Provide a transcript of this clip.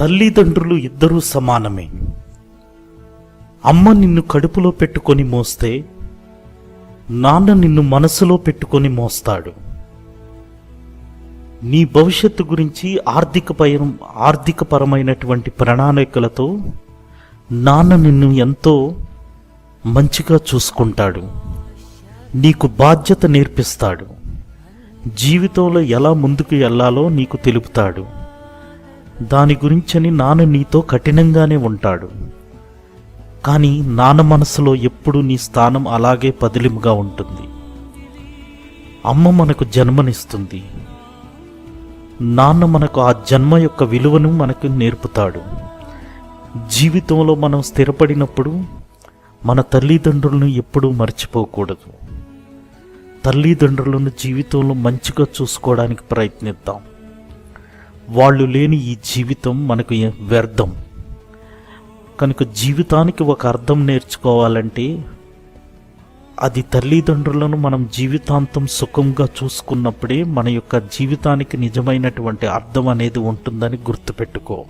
తల్లిదండ్రులు ఇద్దరూ సమానమే. అమ్మ నిన్ను కడుపులో పెట్టుకొని మోస్తే నాన్న నిన్ను మనసులో పెట్టుకొని మోస్తాడు. నీ భవిష్యత్తు గురించి ఆర్థిక పయం ఆర్థికపరమైనటువంటి ప్రణాళికలతో నాన్న నిన్ను ఎంతో మంచిగా చూసుకుంటాడు. నీకు బాధ్యత నేర్పిస్తాడు. జీవితంలో ఎలా ముందుకు వెళ్ళాలో నీకు తెలుపుతాడు. దాని గురించని నాన్న నీతో కఠినంగానే ఉంటాడు. కానీ నాన్న మనసులో ఎప్పుడు నీ స్థానం అలాగే పదిలిముగా ఉంటుంది. అమ్మ మనకు జన్మనిస్తుంది. నాన్న మనకు ఆ జన్మ యొక్క విలువను మనకు నేర్పుతాడు. జీవితంలో మనం స్థిరపడినప్పుడు మన తల్లిదండ్రులను ఎప్పుడూ మర్చిపోకూడదు. తల్లిదండ్రులను జీవితంలో మంచిగా చూసుకోవడానికి ప్రయత్నిద్దాం. వాళ్ళు లేని ఈ జీవితం మనకు వ్యర్థం. కనుక జీవితానికి ఒక అర్థం నేర్చుకోవాలంటే అది తల్లిదండ్రులను మనం జీవితాంతం సుఖంగా చూసుకున్నప్పుడే మన యొక్క జీవితానికి నిజమైనటువంటి అర్థం అనేది ఉంటుందని గుర్తుపెట్టుకో.